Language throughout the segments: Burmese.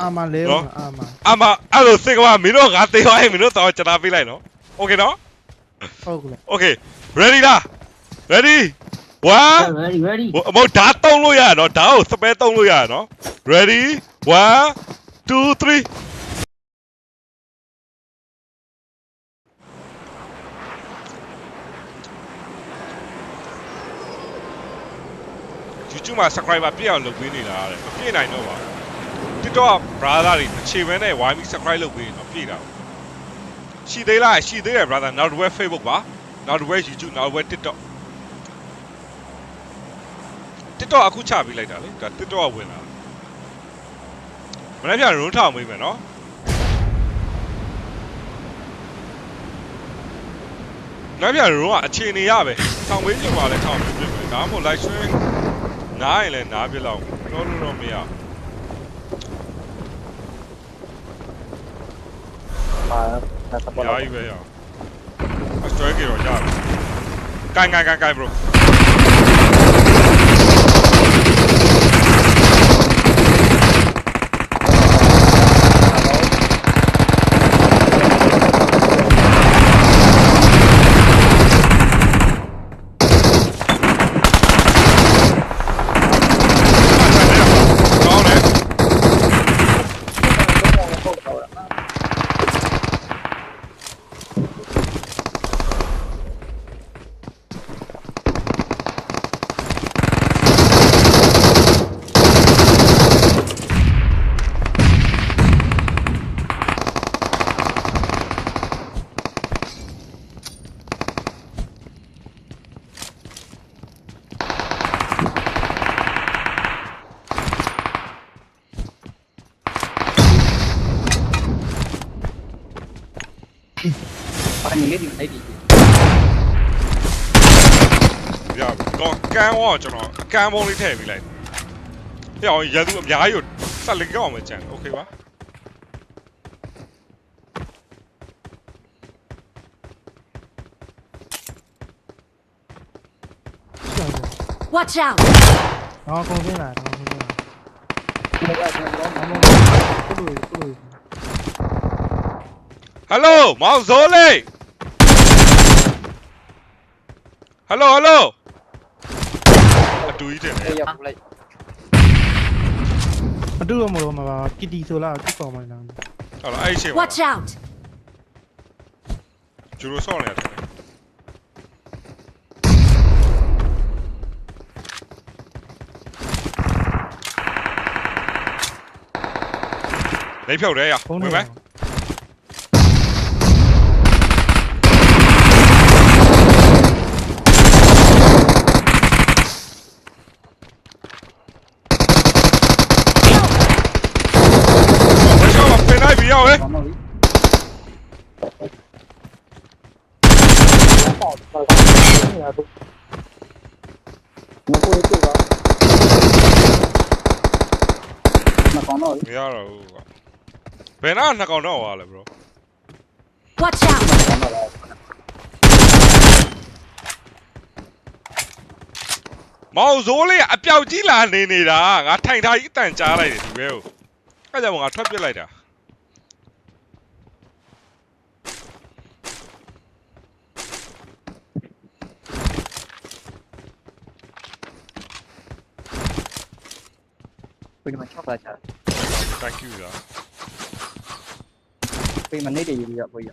အာမလဲ နော် အာမ အမအဲ့လိုစိတ်ကမမင်းတို့ငါသေးသွားရင်မင်းတို့တော့ကျွန်တော်ပေးလိုက်နော်โอเคနော် ဟုတ်ကဲ့ โอเค ready လား ready 1 ready ready ဟိုအမောဓာတ်တုံးလို့ရရနော်ဓာတ်ကိုစပဲတုံးလို့ရရနော် ready 1 2 3ယူကျူမှာ subscriber ပြည့်အောင်လုပ်ပေးနေတာတဲ့မပြည့်နိုင်တော့ပါဘူး TikTok က brother တွေအခြေမဲနဲ့ဝိုင်းပြီး subscribe လုပ်ပေးရင်တော့ပြည့်တာပေါ့ရှိသေးလားရှိသေးတယ် brother နောက်တစ်ဝက် Facebook ပါနောက်တစ်ဝက် YouTube နောက်တစ်ဝက် TikTok TikTok အခုချပေးလိုက်တာလေဒါ TikTok ကဝင်လာမနေ့ပြန်ရုံးထောင်မိမယ်နော်နောက်ပြန်ရုံးကအခြေအနေရပဲထောင်ဝေးပြင်ပါလဲထောင်ပြပြမယ်ဒါမှမဟုတ် live stream နားရင်လည်းနားပြလောက်တော့လို့တော့မရဘူး ပါဒါစပေါ်အများကြီးပဲရအောင်အစတွဲကြီးတော့ရတယ်ကိုင်ကိုင်ကိုင်ကိုင် bro ကန်းဝေါကျွန်တော်ကန်းပုံးလေးထည့်ပြီးလိုက်ဟဲ့အောင်ရသူအများကြီးကိုဆက်လက်ကောက်အောင်မကြံโอเคပါ ရှောက်တယ် Watch out! ဟောကုန်စင်းလာတော့ကုန်စင်းလာ ဒီအဲ့ဒါတော့ အမောကုလို့ကုလို့ ဟယ်လိုမောင်ဇိုးလေးဟယ်လိုဟယ်လိုအတူကြီး တင်တယ်အဲ့ရောက်လိုက်အတူတော့မလို့မှာပါကီတီဆိုလားကုကောင်မလားဟုတ်လားအဲ့ဒီချိန်မှာ Watch out! ကျူရိုဆော့နေရတယ်နေဖြုတ်တယ်ရဖုန်းဝင်မယ် ဝေရှောင်းပင်လိုက်ပြီး ရောက်ဟဲ့ကောင်းတော့ပြီပေါ့ပေါ့နေရာတော့မကိုရတူပါမကောင်းတော့မရတော့ဘူးကွာဘယ်နာနှစ်ကောင်တော့ဟွာလဲ bro Watch out! ကောင်းတော့မောင်ဇိုးလေးကအပြောက်ကြီးလာနေနေတာငါထိုင်ထားကြီးအတန်ကြားလိုက်တယ်ဒီဘဲကိုအဲ့ကြောင့်ငါထွက်ပစ်လိုက်တာ ပြင်မှာချောက်ပါချာ thank you ရာပြင်မှာနေတယ်ယူရပေါ်ရ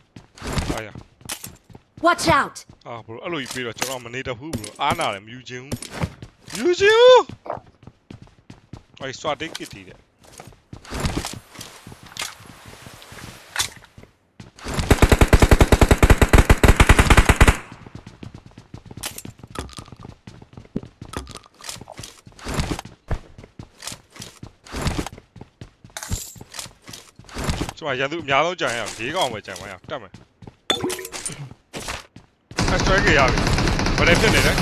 အားရ Watch out! အာ bro အဲ့လိုကြီးပြီးတော့ကျွန်တော်မနေတတ်ဘူး bro အားနာတယ်မယူခြင်းဘူးယူခြင်းဘူးအဲ့ဆွာတိတ်ကစ်တီတဲ့ ကျွန်မရန်သူအများဆုံးကြံရအောင်၄កောင်ပဲကြံပါရအောင်တက်မယ်အစထရကရပြီဘာလဲဖြစ်နေလဲ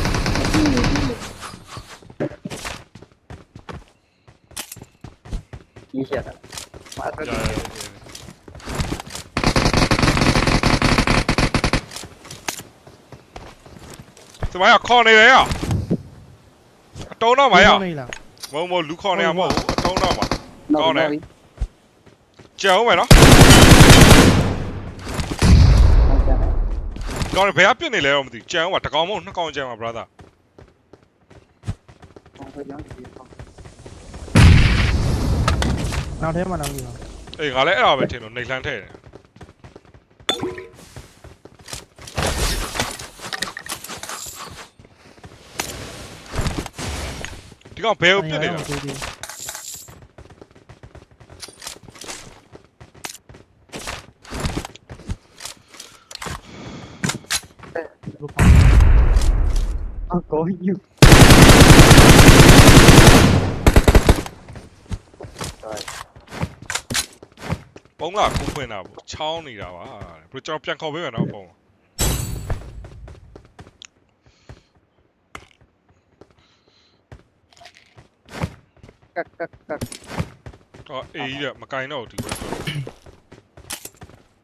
ကြီးရှာတာမာထရရရရစမရခေါ်နေတယ်ရအတုံးတော့မရနေလားမဟုတ်မဟုတ်လူခေါ်နေရမဟုတ်ဘူးအတုံးတော့မှာနောက်တော့ပြီ ကြံအောင်မယ်နော်ဟုတ်ကဲ့ကောင်းတယ်ဘယ်ကပြစ်နေလဲတော့မသိဘူးကြံအောင်ပါတစ်ကောင်မဟုတ်နှစ်ကောင်ကြံပါ brother ဟုတ်ကဲ့ကြောင်းဒီပေါ့နောက်ထဲမှာနောက်ပြီးတော့အေးငါလည်းအဲ့ဒါပဲထင်လို့နေလှမ်းထဲတယ်ဒီကောင်ဘယ်ကိုပြစ်နေတာ ဒီဒီဘုရား အကောယူပုံးလာကိုဖွင့်တာပေါ့ချောင်းနေတာပါဘယ်ကျွန်တော်ပြန်ခေါ်ပေးမယ်နော်ပုံးကတ်ကတ်ကတ်တော့အေးကြီးကမကင်တော့ဘူးဒီဘက်ဆို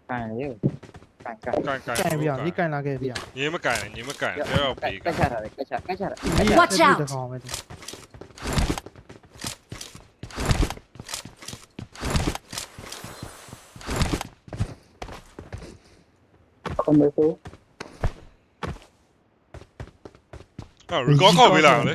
ကန်ရေ ကန်ကန်ကန်ကန်ကင်ပြအောင်ဒီကင်လာခဲ့ပြအောင်ညင်းမကန်ညင်းမကန်တဲတော့ပေးကကတ်ချတာလေကတ်ချကတ်ချတာ Watch out တကောင်ပဲကွန်မဆိုဟာ record ခေါ်ပေးလာလေ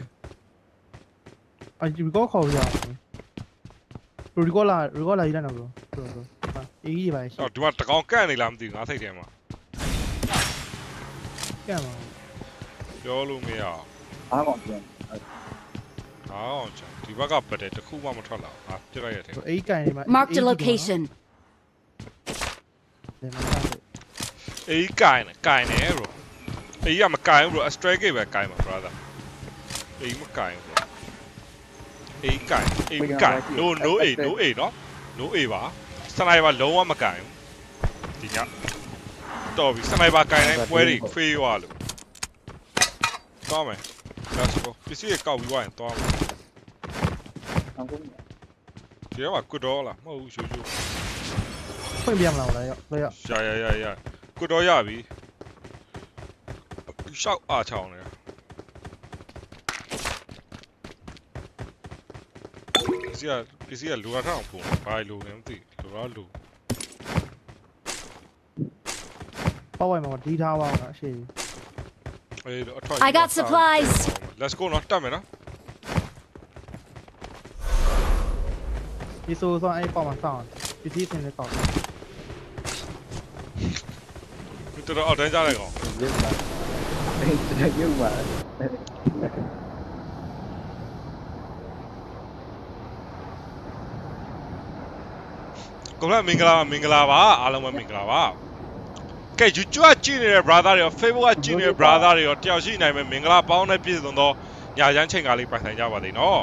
အာဒီကောခေါ်ပြအောင်ရီကောလာရီကောလာရည်နော်ဘရိုဘရိုဟာအေးကြီးပါရှိတော့ဒီမှာတကောင်ကန့်နေလားမသိဘူးငါစိတ်ထဲမှာကဲမှာပြောလို့မရအောင်အားကောင်ပြန်ဟောင်းချာဒီဘက်ကပတ်တယ်တစ်ခုမှမထွက်လာဘူးဟာပြစ်လိုက်ရတယ်အေးကင်နေမှာ Marked a location. ဒီမှာဆက်တယ်အေးကန်နေကန်နေ bro အေးကမကန်ဘူး bro astray gate ပဲကန်မှာ brother အေးမကန်ဘူး bro အေးကန်အေးမကန် no no a no a နော် no a ပါ စနိုက်ပါလုံးဝမကန်ဘူးဒီညတော်ပြီစနိုက်ပါကန်တိုင်းပွဲတွေခွေးရွာလို့သွားမယ် let's go ပစ္စည်းကောက်ပြီးွားရင်သွားမယ်အောင်ကုန်ဒီကမှာကွတ်တော့လားမဟုတ်ဘူးရှိုးရှိုးဖွင့်ပြမလားလားရောက်ရောက်ရရရရကွတ်တော့ရပြီရှောက်အားချောင်းလေပစ္စည်းကပစ္စည်းကလူရထောင်ပုံဘာလို့လဲမသိလူ ရလူပေါ့ဝိုင်မှာဒီထားပါအောင်အရှိအေးအထောက် I got supplies. let's go နော်တက်မယ်နော်ဒီဆိုဆိုအဲ့ပေါ့မှာစောင်းပစ္စည်းတင်နေတော့ဒီတော့အောက်တန်းကြလိုက်ကောင်ရုပ်ပါအေးရုပ်ပါ ကိုလာမင်္ဂလာမင်္ဂလာပါအားလုံးပဲမင်္ဂလာပါကဲ YouTube ကြည့်နေတဲ့ brother တွေရော Facebook ကကြည့်နေတဲ့ brother တွေရောတယောက်ရှိနိုင်မယ်မင်္ဂလာပေါင်းနဲ့ပြည့်စုံသောညချမ်းချိန်ကားလေးပိုင်ဆိုင်ကြပါသေးနော်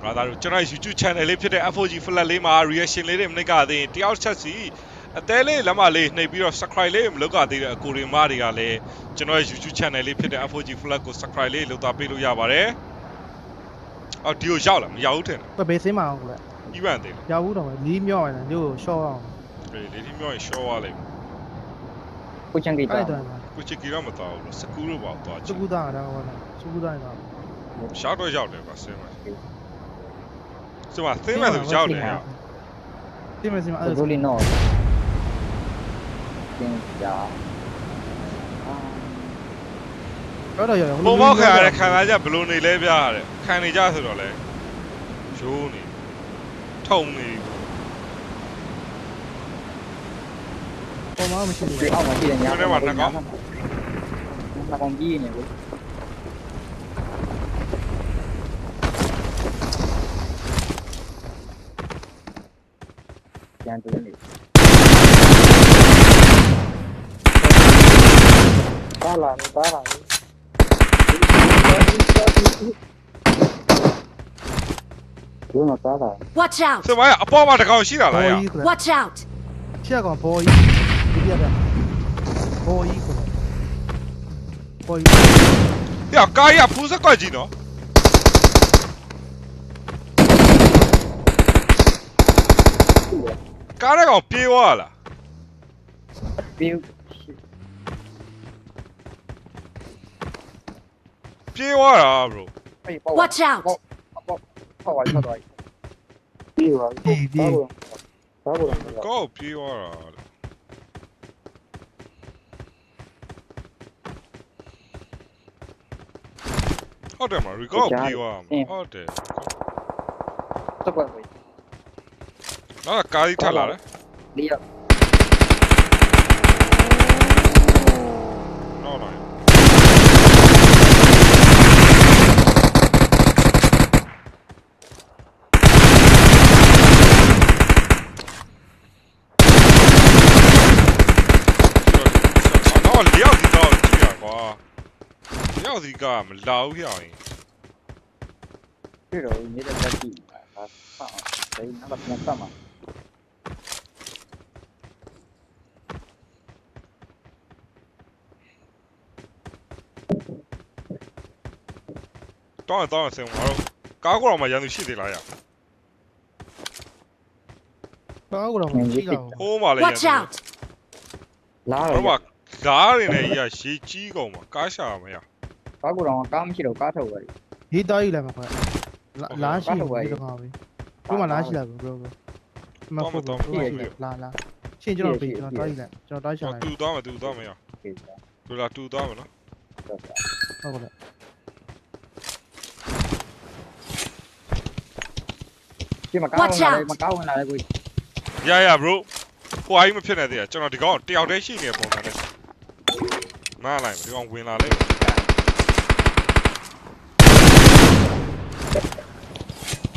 brother တို့ကျွန်တော် YouTube channel လေးဖြစ်တဲ့ FOG flat လေးမှာ reaction လေးတွေမနှိပ်ကြသေးရင်တယောက်ချက်စီအသေးလေးလက်မလေးနှိပ်ပြီးတော့ subscribe လေးမလုပ်ကြသေးတဲ့အကိုရီမတွေကလည်းကျွန်တော်ရဲ့ YouTube channel လေးဖြစ်တဲ့ FOG flat ကို subscribe လေးလုပ်သားပေးလို့ရပါတယ်အော်ဒီကိုရောက်လာမရောက်ဘူးထင်တယ်ဘယ်ဘေးစင်းမအောင်ကွာ ဤပန်သေးတယ်ရောက်ဘူးတော့လီးမြော့ရတယ်ညို့ရှော့အောင်လေလေဒီမျိုးရင် show ရလိမ့်မယ်ကိုချန်ကြီးအဲ့တောတော့ကိုချစ်ကီတော့မတော်ဘူးလို့စကူးလို့ပေါ့သွားချစင်ကူတာတော့ဟောလားစကူတာတော့ရှောက်တော့ရောက်တယ်ကွာဆင်းမယ်စမသင်းမဲ့သူရောက်တယ်ဟာတင်မစင်မအဲ့ဘိုလီနော်ကျင်းကြာတော့တော့ရပုံမောက်ခံရတဲ့ခံစားချက်ဘယ်လိုနေလဲပြရတယ်ခံနေကြဆိုတော့လေရိုးနေ ထုံနေပုံမှန်မရှိဘူးဒီအောက်မှာကြည့်တယ်ညာနှစ်ကောင်ကြီးနေဘူး ကျန်တယ်နေပါလာနေပါလာနေဒီမှာပါလာ Watch out! စမရအပေါ်မှာတကောင်ရှိတာလားရ ဘောကြီးကွာ Watch out! ချက်ကဘောကြီးဒီပြပြဘောကြီးကွာဘောကြီးပြကားရဖူးစက်ကွက်ကြီးနော်ကားတဲ့ကောင်ပြေးသွားလားပြီးပြေးသွားတာ bro Watch out! ဟောပါထွက်သွားပြီပြီးပါကားပေါ်တော့ကောက်ပြေးသွားတာတဲ့ဟုတ်တယ်မရီကောက်ပြေးသွားမှာဟုတ်တယ်တက်ကွက်ပဲနောက်ကကားကြီးထက်လာတယ်လေးရောက်နောက်လာရင် တော့လျောက်ဒီတော့ကြည့်ရကွာလျောက်ဒီကမလာဘူးပြောင်းရင်ပြတော့နေတဲ့တက်ကြည့်ဟာဆောင်းဒါနောက်ပြန်ဆက်မှာတောင်းရင်တောင်းရင်ဆင်ငါတို့ကားကောတော့မှရန်သူရှိသေးလားရဘာကိုတော့မရှိတော့ဘူးဟိုးမှလည်းရန် Watch သူ out! လာဘာတော့မှ ကားတွေနဲ့ရရေကြီးကုန်မှာကားရှာမရကားကိုတော့ကားမရှိတော့ကားထုတ်ပါလိရေးသားကြီးလိုက်မှာခွာလာရှိဒီတော့ပါပဲဘယ်မှာလာရှိလာပြီ bro bro မဟုတ်ဘူးလာလာရှင်းကျွန်တော်ပြေကျွန်တော်တားကြီးလိုက်ကျွန်တော်တားရှာလိုက်တူသွားမယ်တူသွားမယ်ရပြီလူလာတူသွားမယ်နော်ဟုတ်ကဲ့ဒီမှာကားဝင်လာတယ်မကားဝင်လာတယ်ကိုရရ bro ဟိုအိုင်းမဖြစ်နေသေးတယ်ကျွန်တော်ဒီကောင်တယောက်တည်းရှိနေပုံစံနဲ့ မားလိုက်ဒီကောင်ဝင်လာလိုက်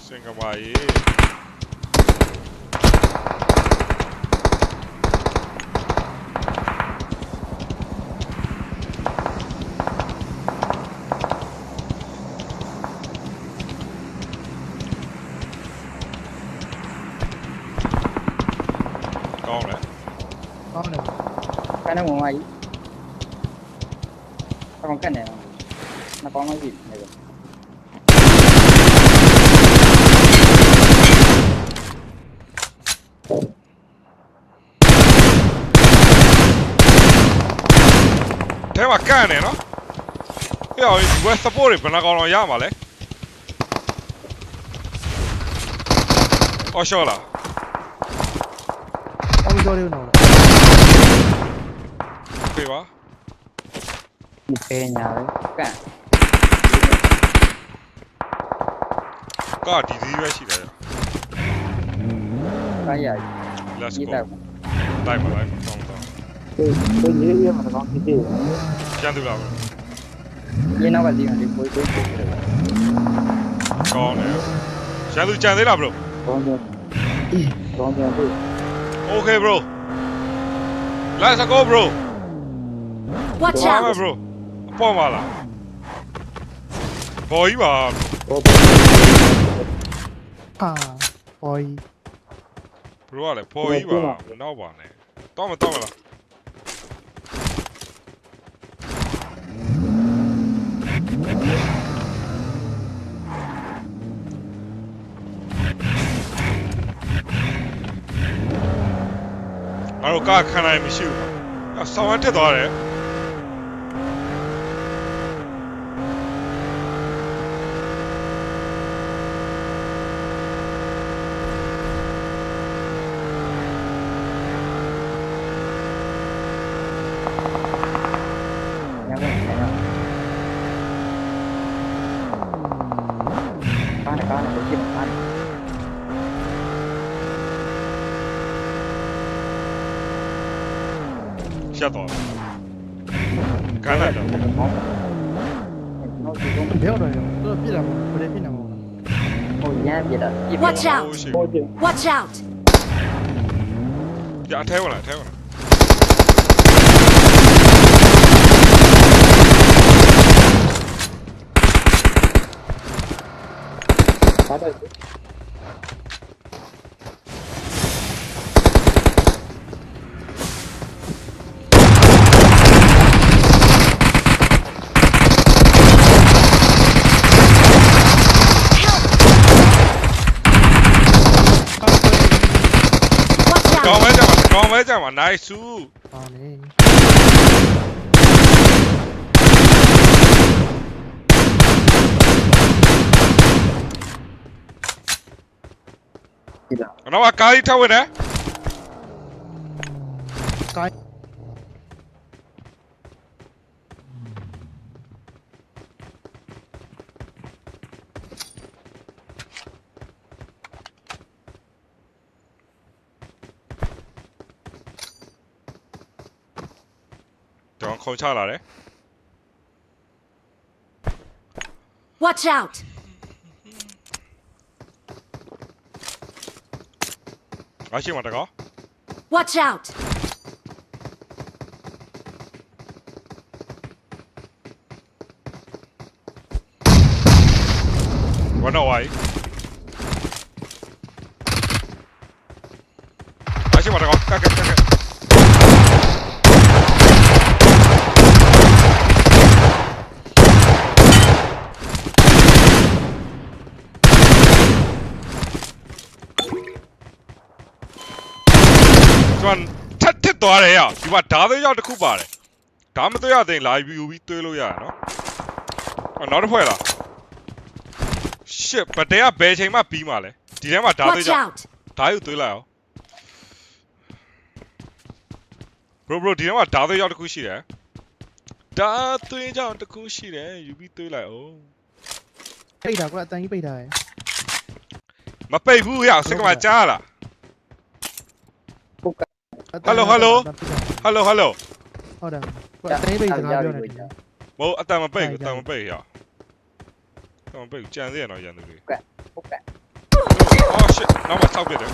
စင်ကမာကြီး ကောင်းတယ် ကောင်းတယ် ကားနဲ့ဝင်သွားပြီအ ကောင်ကတ်နေတယ်နှကောင်းလို့ရှိနေတယ်ထဲမှာကန့်နေနော်ဟဲ့အောင် web support တွေဘယ်နှကောင်တော့ရမှာလဲအော်ရှော့လားအောင်ပြောလေးတော့ဖေးပါ ဒီဖေးညာပဲကတ်ကားဒီဒီပဲရှိတယ်ကားရ let's ရေး go တော့တိုက်ပါလိုက်ကောင်းတော့ကိုရေးရမှာတော့ဖြစ်တယ်ကျန်သူလာမယ်ရင်းနောက်ကစီးရင်ဒီကိုကိုကိုတယ်ကောင်းတယ်ကျန်သူကျန်သေးလား bro ဘောင်းတယ်ဘောင်းတယ် okay bro let's go bro Watch ပါမယ် out! bro အပေါ်မှာလားဘော်ကြီးပါဘောဟာဟောကြီး bro ကလည်းဘော်ကြီးပါမနောက်ပါနဲ့တော့မတော့မလားငါတို့ကားခံနိုင်မရှိဘူး။အဆောင်ဝမ်းတက်သွားတယ် ညမညကားနဲ့ကားနဲ့ကိုကြည့်မှာကားနဲ့ ။ ရှက်သွားတယ်။ကန်းလိုက်တော့နောက်ဒီကုန်းဘယ်တော့တော့တော့ပြစ်တာမဟုတ်ဘယ်ပြစ်နေမှာဟိုရမ်းပြတာပြ Watch out! ဟိုးရှိဟိုကျ Watch out! ။ကြာအထဲဝင်လာအထဲဝင်လာ ကားတော့ Watch ကောင်း out! မဲကြ ပါကောင်းမဲကြပါ nice စုဟာလေကြည့်လာ။နောက်ကားကြီးထပ်ဝင်တယ် ကိုင်း ကျွန်တော်ခုံချလာတယ် Watch out! ငါရှိမှာတကော Watch out! ဝနော်ဝိုင်းငါရှိမှာတကောကက်ကက်ကက်ကက်ကျွန်တော်ထက်ထ စ်သွားတယ်ရဒီမှာဓာသေးရောက်တစ်ခုပါတယ်ဓာမသွေးရတဲ့လာယူပြီးသွေးလို့ရရနော်အော်နောက်တစ်ဖွဲ့လား shit ဘတဲကဘယ်ချိန်မှပြီးမှလဲဒီထဲမှာဓာသေး Watch ကြောင့် out! ဓာယူသွေးလိုက်အောင် bro bro ဒီထဲမှာဓာသေးကြောင့်တစ်ခုရှိတယ်ဓာသွေးကြောင့်တစ်ခုရှိတယ်ယူပြီးသွေးလိုက်အောင်ပိတ်တာကွာအတန်ကြီးပိတ်တာရယ်မပိတ်ဘူးရစိတ်ကမှကြားလား အတန် Hello, hello. ဟယ်လိုဟယ်လိုဟုတ်တယ်ကွာအတန်ကြီးပိတ်စကားပြောနေတယ်မဟုတ်အတန်မပိတ်ဘူးဟုတ်အတန်မပိတ်ရအတန်မပိတ်ဘူးကြံသေးရတော့ရန်သူတွေဟုတ်ကဲ့အော် shit နောက်မှဆောက်ပြတယ်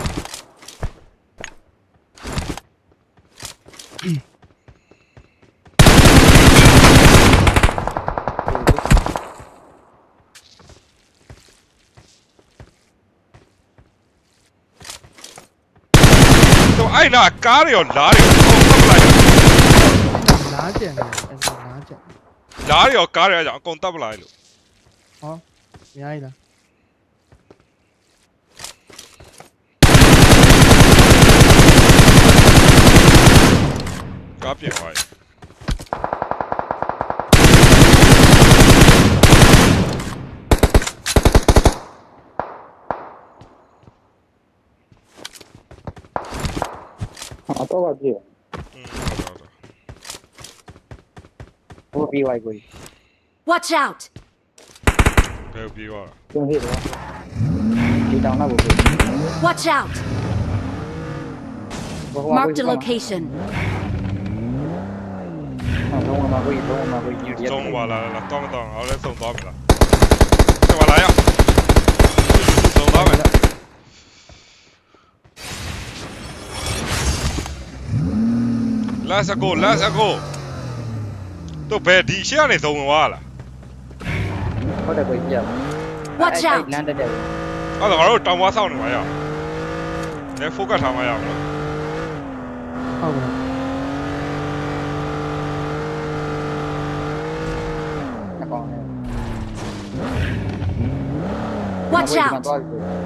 အဲ့နာကားတွေရောလားတွေရောအကုန်တက်ပလိုက်နားကျန်တယ်အဲ့ဒါနားကျန်လားတွေရောကားတွေရောအကုန်တက်ပလိုက်လို့အများကြီးလားကားပြင်သွားပြီအတော့ပါပြေอืมဟုတ်တယ် ဟုတ်တယ်ဟိုပြီးဝိုက်ကို Watch out! ဘယ်ပြေးသွားတာကျင်းသေးတယ်ဒီတောင်တော့ကို Watch out! Marked a location. တော့မှာကိုတော့မှာကိုညူတယ်သုံးပါလား ကိုလာစကိုတော့ဘယ်ဒီရှေ့ကနေသုံးဝင်သွားလားဟုတ်တယ်ကိုပြ Watch out! လမ်းတက်တယ်အဲ့ဒါငါတို့တောင်ဝါဆောက်နေမှာရအောင်လဲ focus ထားမှာရအောင်နော်ဟုတ်ကဲ့အကောင်နဲ့ Watch out!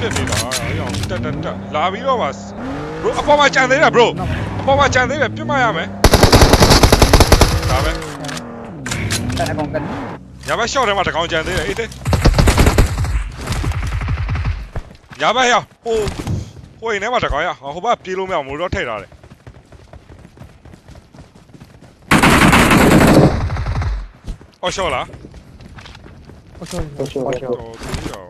ဆောင်းဝမ်းပြစ်နေတာအဲ့အောင်တက်တက်တက်လာပြီးတော့ပါ bro အပေါ်မှာကြံသေးတယ် bro နောက်အပေါ်မှာကြံသေးတယ်ပြစ်မရမယ်ဒါပဲတက်အကောင်ကညာဘက် short ထဲမှာတစ်ကောင်ကြံသေးတယ်အေးသေးညာဘက်ရောက်ဟိုဟိုရင်ထဲမှာတစ်ကောင်ရဟိုဘက်ပြေးလို့မရဘူးမိုးတော့ထိတ်ထားတယ်အော် short လားဟုတ်ဆိုရင်ဟုတ်ရှို့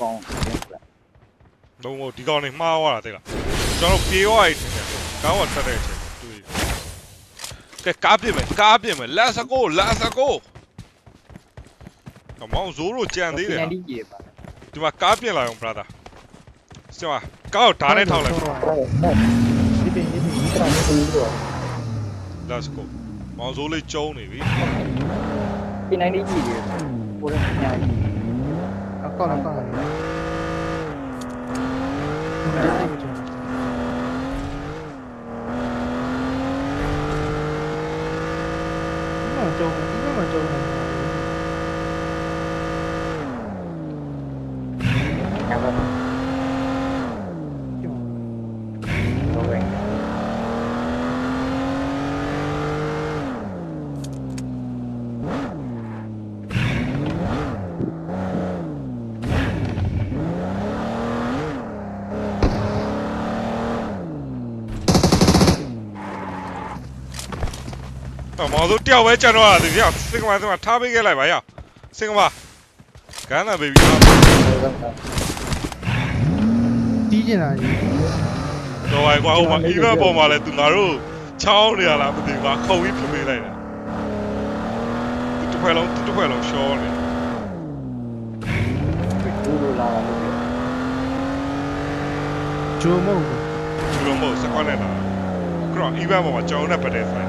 ကောင်ကျင်းဖလက်လုံးဝဒီကောင်နေမှားသွားတာတဲ့ကကျွန်တော်ပြေးသွားပြီထင်တယ်ကောင်းတော့ထွက်တဲ့အချိန်တွေ့ကဲကားပြစ်မယ်ကားပြစ်မယ် let's go let's go ကမောင်ဇိုးတို့ကြံသေးတယ်ဒီကြီးပါဒီမှာကားပြစ်လာအောင် brother စမကားကိုဓာတ်နဲ့ထောက်လိုက်ဟုတ်ဟုတ်ဒီပင်ဒီပင်ဒီကောင်ကိုတော့ let's go မောင်ဇိုးလေးကျုံးနေပြီဒီနိုင်ဒီကြီးတယ်ကိုရညာကြီး ကောက်လာကောက်လာနေတယ်ဒီတိတ်ချင်မကြုံဒီမှာကြုံနေ Cảm ơn. တယ် Rồi. အော်မောင်တို့တယောက်ပဲကျန်တော့ရတယ်ဗျာစင်ကမာစင်ကမာထားပေးခဲ့လိုက်ပါရစင်ကမာကန်းနာဘေဘီ Rồi, rồi, rồi. တီးကျင်တာကြီးတော့ဝိုင်ကွာဟိုမှာအီဗန်ပေါ်မှာလဲသူငါတို့ချောင်းနေရလားမသိဘူးကွာခုံပြီးဖြမေးလိုက်တာသူတစ်ခွက်လုံးသူတစ်ခွက်လုံးရှောနေ Đủ đủ là là được. ဂျိုမဟုတ်ဘူးဒီလိုမဟုတ်စကွန်နဲ့လာခရောအီဗန်ပေါ်မှာကျောင်းနဲ့ပတ်တဲ့ဆိုင်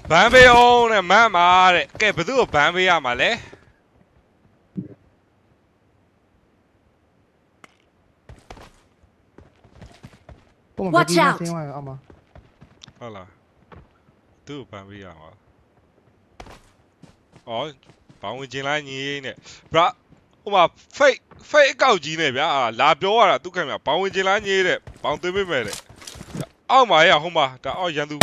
ဘန်ပေးအောင်တဲ့မန့်မာတဲ့ကဲဘယ်သူ့ကိုဘန်ပေးရမှာလဲပုံမှန် Watch ပြီး out ဆင်းသွားရအောင်မဟုတ်လားသူ့ကိုဘန်ပေးရမှာအော်ဘောင်းဝင်ကျင်လိုက်ညီနဲ့ bra ဟိုမှာ fake fake အကောက်ကြီးနဲ့ဗျာအာလာပြောရတာသူခင်ဗျာဘောင်းဝင်ကျင်လိုက်ညီတဲ့ဘောင်းသွင်းပေးမယ်တဲ့အောက်မှာရဟိုမှာဒါအောက်ရန်သူ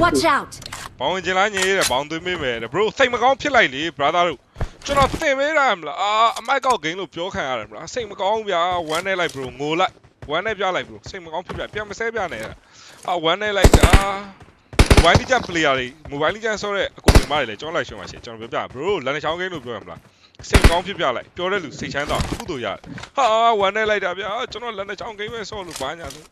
Watch out! ဘောင်းဝင်ကျင်လိုက်ညီတဲ့ဘောင်းသွင်းပေးမယ်တဲ့ bro စိတ်မကောင်းဖြစ်လိုက်လေ brother တို့ကျွန်တော်သင်ပေးတာမလားအာအမိုက်ကောက်ဂိမ်းလို့ပြောခံရတယ်မလားစိတ်မကောင်းဗျာဝမ်းနဲ့လိုက် bro ငိုလိုက်ဝမ်းနဲ့ပြလိုက် bro စိတ်မကောင်းဖြစ်ပြပြန်မဆဲပြနဲ့အာဝမ်းနဲ့လိုက်တာမိုဘိုင်းလီဂျန် player တွေမိုဘိုင်းလီဂျန်ဆိုတဲ့အကူတွေမားတွေလည်းကျွန်တော်လိုက်ရှင်းပါရှင့်ကျွန်တော်ပြောပြ bro လန်ချောင်းဂိမ်းလို့ပြောရမလားစိတ်ကောင်းဖြစ်ပြလိုက်ပြောတဲ့လူစိတ်ချမ်းသာကုသိုလ်ရတယ်ဟာဝမ်းနဲ့လိုက်တာဗျာကျွန်တော်လန်ချောင်းဂိမ်းပဲဆော့လို့ဘာညာဆို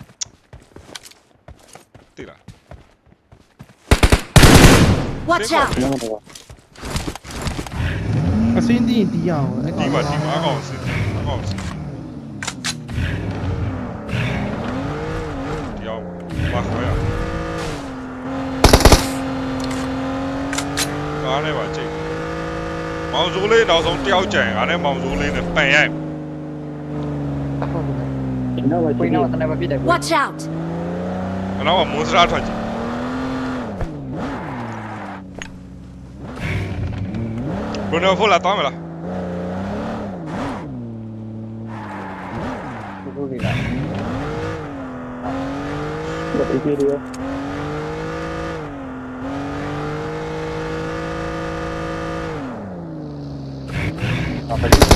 န်မောင်စိုးလေးနောက်ဆုံးတယောက်ကြံငါနဲ့မောင်စိုးလေးနဲ့ပန်ရိုက်ဟုတ်ကဲ့ Nó mà quy nó tao này mà biết được. Watch out! ကျွန်တော်ကမွန် စတာထွက်ကြည့်ဘယ်တော့ဖို့လာ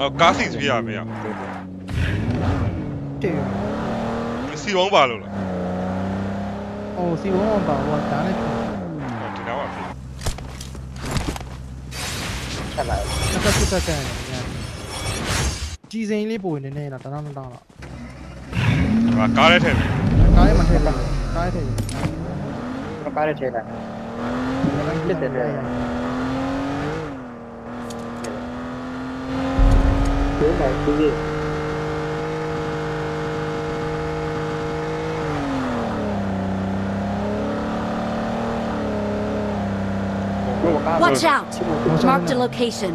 အော်ကားစီပြရမယ်ရတဲ့စီပေါင်းပါလို့လားဟိုစီဝေါပါဟိုဒါနဲ့ဟောဒီနားမှာဖြစ် Chắc là တစ်သက်တစ်သက်ကန်ရတယ်ကြီးစိန်လေးပိုနေနေလားတန်းတန်းတန်းတော့ငါကားထဲထည့်မယ်ကားထဲမှာထည့်ပါကားထဲထည့် nó phá ra chơi là. တယ်တက်တ ယ် Đúng rồi, cái gì? Watch out! Marked a location.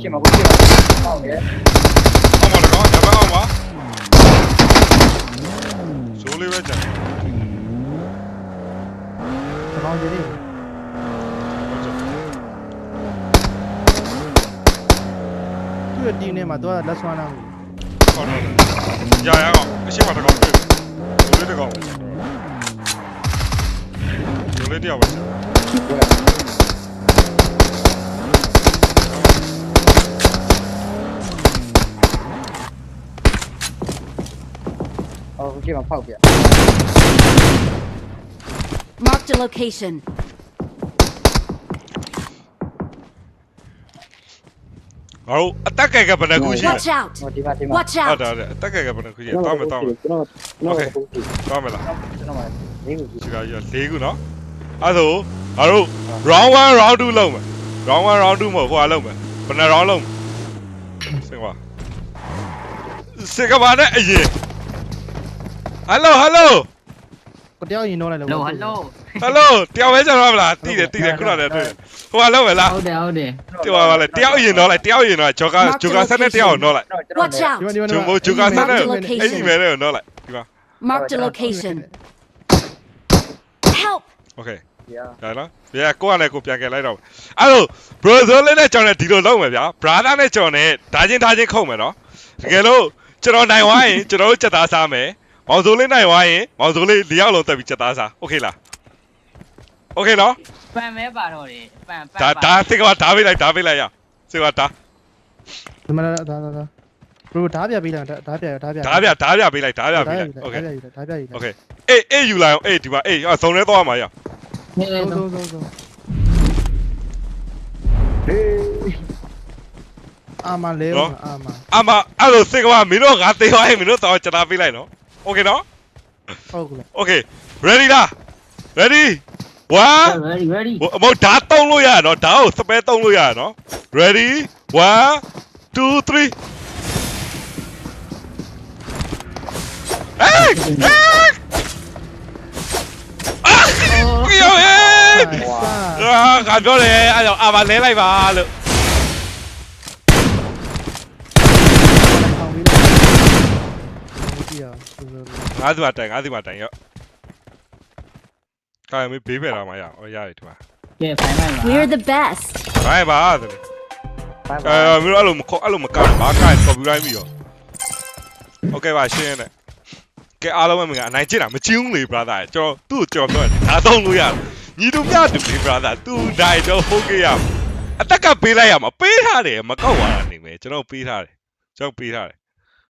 ရှေ့ရှေ့မှာကိုရှေ့မှာပေါက်တယ်အောင်ပါတော့ညမအောင်ပါဇိုးလေးပဲကြံကျွန်တော်ရေးနေသူ့ရဲ့တင်းထဲမှာသူကလက်ဆွမ်းလာဘူးဟုတ်တော့ရရအောင်အရှိမတကောင်တွေ့ဇိုးလေးတကောင်ဇိုးလေးတယောက်ပဲ အော်ကိုရှေ့မှာဖောက်ပြ Marked a location. ငါတို့အတက်ကဲကဘယ်နှခုရှိလဲ Watch out! ဟိုဒီမှာဒီမှာ Watch ဟုတ် out! တယ်အတက်ကဲ ကဘယ်နှခုရှိလဲတောင်းမယ်တောင်းမယ်ကျွန်တော်ကျွန်တော်ကိုတောင်းမယ်လားကျွန်တော်မှာလေးကိုဒီကရ၄ခုနော်အဲ့ဒါငါတို့ round 1 round 2 လုံးမယ် round 1 round 2မဟုတ်ဟိုဟာလုံးမယ်ဘယ်နှ round လုံးစင်ပါစင်ကပါနဲ့အရင် hello hello ကိုတယောက်ရင်တော့လိုက်လို့ဟယ်လိုဟယ်လို hello တယောက်ပဲကျွန်တော်မလားတိတယ်တိတယ်ခုနကတည်းကတွေ့ဟိုဟာလုံးမယ်လားဟုတ်တယ်ဟုတ်တယ်တယောက်ပါလေတယောက်ရင်တော့လိုက်တယောက်ရင်တော့ဂျောကာဂျိုကာဆက်နဲ့တယောက်တော့လိုက် Watch ဒီ out! မှာဒီမှာဂျိုမိုဂျိုကာဆက်နဲ့ Mark the အဲ့ဒီ location. မဲနဲ့တော့လိုက်ဒီမှာ Marked a location. Help! okay ရာဒါနော်ဘယ်ကိုကလည်းကိုပြန်ကယ်လိုက်တော့အဲ့လို brother လေးနဲ့ကျွန်တော်ဒီလိုလုပ်မယ်ဗျာ brother နဲ့ကျွန်တော်နဲ့ဓာချင်းဓာချင်းခုံမယ်နော်တကယ်လို့ကျွန်တော်နိုင်သွားရင်ကျွန်တော်တို့စက်သားစားမယ် မောင်စိုးလေးနိုင်သွားရင်မောင်စိုးလေး၄ယောက်လုံးတက်ပြီးစက်သားစားโอเคလားโอเคနော် ပန်မဲပါတော့တယ်ပန်ပန် ဒါဒါစိတ်ကဓာပေးလိုက်ဓာပေးလိုက်ရစိတ်ကဓာ ဒီမှာဒါဒါဒါဘရိုဓာပြပေးလိုက်ဓာပြဓာပြ ဓာပြဓာပြပေးလိုက်ဓာပြပေးလိုက်โอเค ဓာပြယူဓာပြယူ โอเคအေးအေးယူလိုက်အောင်အေးဒီမှာအေးအဆုံးလဲသွားမှာရ နေလေ သုံး တော့ သုံးသုံးသုံး ဟေး အာမလဲအာမ အမအဲ့လိုစိတ်ကမင်းတို့ငါသေးသွားရင်မင်းတို့တော့စက်သားပေးလိုက်နော် Okay နော် ဟုတ်ကဲ့ Okay ready လား ready 1 ready ready ဟိုဒါတုံးလို့ရရနော်ဒါကိုစပယ်တုံးလို့ရရနော် ready 1 2 3 Hey! Hey! Ah! ပြောင်းဟဲ့။ဟာ အာငါပြောတယ်အဲ့တော့အာမလဲလိုက်ပါလို့ င် ငါးစီမှာတိုင်ငါးစီမှာတိုင်ရော့ကာမေးဘေးဖယ်လာမှာရအောင်ဟောရတယ်ဒီမှာ ကဲဖိုင်ဖိုင်ပါ We're the best. ဘိုင်ပါဆို ဘာ အဲမင်းတို့အဲ့လိုမခေါ်အဲ့လိုမကောက်ဘာကိုက်ကော်ပီရိုက်ပြီးရောโอเคပါရှင်းနေကဲအားလုံးပဲမင်္ဂလာအနိုင်ကျင့်တာမကျင်းဘူးလေ brother ကျွန်တော်သူ့ကိုကျွန်တော်ပြောတယ်ဒါသုံးလို့ရတယ်ညီတို့ပြတူလေ brother သူနိုင်တော့ဟုတ်ကဲ့ရအတက်ကပေးလိုက်ရမှာပေးထားတယ်မကောက်သွားတာနေမယ်ကျွန်တော်ပေးထားတယ်ကျွန်တော်ပေးထားတယ်